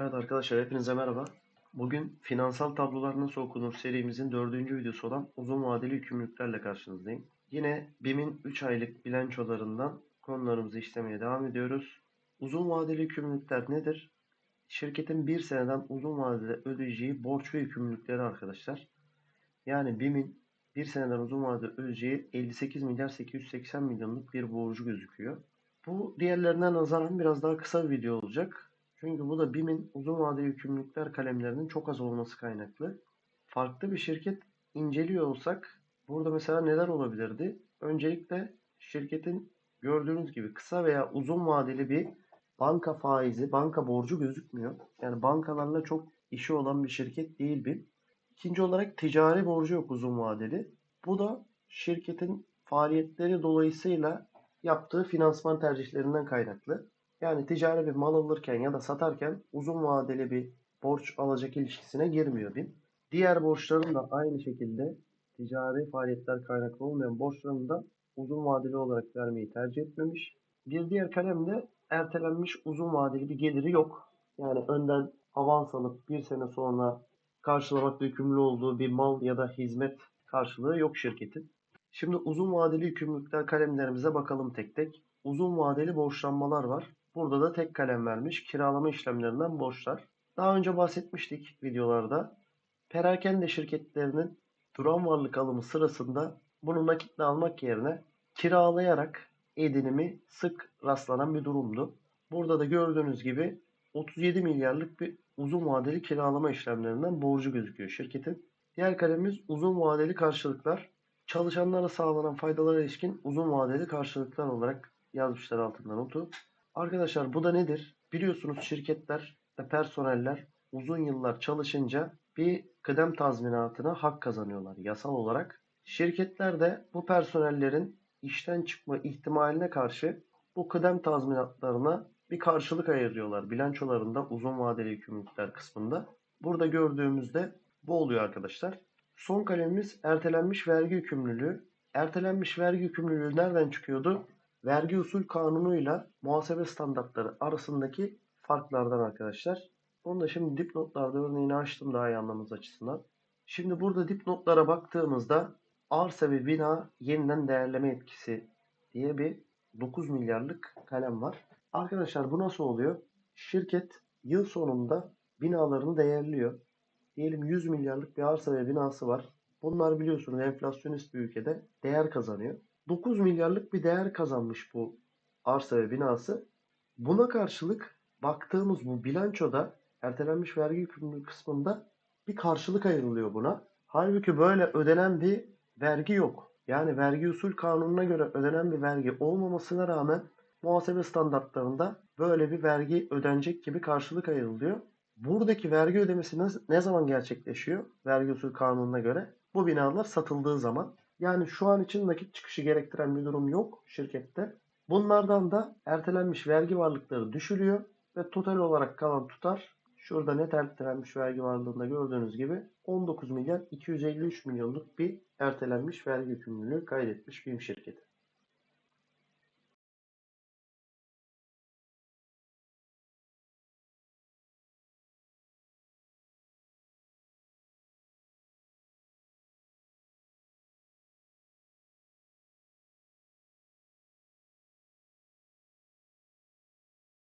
Evet arkadaşlar hepinize merhaba. Bugün finansal tablolar nasıl okunur serimizin dördüncü videosu olan uzun vadeli yükümlülüklerle karşınızdayım. Yine BİM'in 3 aylık bilançolarından konularımızı işlemeye devam ediyoruz. Uzun vadeli yükümlülükler nedir? Şirketin bir seneden uzun vadede ödeyeceği borç ve yükümlülükleri arkadaşlar. Yani BİM'in bir seneden uzun vadede ödeyeceği 58 milyar 880 milyonluk bir borcu gözüküyor. Bu diğerlerine nazaran biraz daha kısa bir video olacak. Çünkü bu da BİM'in uzun vadeli yükümlülükler kalemlerinin çok az olması kaynaklı. Farklı bir şirket inceliyor olsak burada mesela neler olabilirdi? Öncelikle şirketin gördüğünüz gibi kısa veya uzun vadeli bir banka faizi, banka borcu gözükmüyor. Yani bankalarla çok işi olan bir şirket değil BİM. İkinci olarak ticari borcu yok uzun vadeli. Bu da şirketin faaliyetleri dolayısıyla yaptığı finansman tercihlerinden kaynaklı. Yani ticari bir mal alırken ya da satarken uzun vadeli bir borç alacak ilişkisine girmiyor BİM. Diğer borçların da aynı şekilde ticari faaliyetler kaynaklı olmayan borçlarını da uzun vadeli olarak vermeyi tercih etmemiş. Bir diğer kalemde ertelenmiş uzun vadeli bir geliri yok. Yani önden avans alıp bir sene sonra karşılamakla yükümlü olduğu bir mal ya da hizmet karşılığı yok şirketin. Şimdi uzun vadeli yükümlülükler kalemlerimize bakalım tek tek. Uzun vadeli borçlanmalar var. Burada da tek kalem vermiş kiralama işlemlerinden borçlar. Daha önce bahsetmiştik videolarda. Perakende şirketlerinin duran varlık alımı sırasında bunu nakitle almak yerine kiralayarak edinimi sık rastlanan bir durumdu. Burada da gördüğünüz gibi 37 milyarlık bir uzun vadeli kiralama işlemlerinden borcu gözüküyor şirketin. Diğer kalemimiz uzun vadeli karşılıklar. Çalışanlara sağlanan faydalara ilişkin uzun vadeli karşılıklar olarak yazmışlar altından notu. Arkadaşlar bu da nedir? Biliyorsunuz şirketler ve personeller uzun yıllar çalışınca bir kıdem tazminatına hak kazanıyorlar yasal olarak. Şirketler de bu personellerin işten çıkma ihtimaline karşı bu kıdem tazminatlarına bir karşılık ayırıyorlar bilançolarında uzun vadeli yükümlülükler kısmında. Burada gördüğümüzde bu oluyor arkadaşlar. Son kalemimiz ertelenmiş vergi yükümlülüğü. Ertelenmiş vergi yükümlülüğü nereden çıkıyordu? Vergi usul kanunuyla muhasebe standartları arasındaki farklardan arkadaşlar. Onu da şimdi dipnotlarda örneğini açtım daha iyi anlamanız açısından. Şimdi burada dipnotlara baktığımızda arsa ve bina yeniden değerleme etkisi diye bir 9 milyarlık kalem var. Arkadaşlar bu nasıl oluyor? Şirket yıl sonunda binalarını değerliyor. Diyelim 100 milyarlık bir arsa ve binası var. Bunlar biliyorsunuz enflasyonist bir ülkede değer kazanıyor. 9 milyarlık bir değer kazanmış bu arsa ve binası. Buna karşılık baktığımız bu bilançoda ertelenmiş vergi yükümlülüğü kısmında bir karşılık ayrılıyor buna. Halbuki böyle ödenen bir vergi yok. Yani vergi usul kanununa göre ödenen bir vergi olmamasına rağmen muhasebe standartlarında böyle bir vergi ödenecek gibi karşılık ayrılıyor. Buradaki vergi ödemesi ne zaman gerçekleşiyor? Vergi usul kanununa göre. Bu binalar satıldığı zaman. Yani şu an için nakit çıkışı gerektiren bir durum yok şirkette. Bunlardan da ertelenmiş vergi varlıkları düşülüyor ve total olarak kalan tutar şurada net ertelenmiş vergi varlığında gördüğünüz gibi 19 milyar 253 milyonluk bir ertelenmiş vergi yükümlülüğü kaydetmiş BİM şirketi.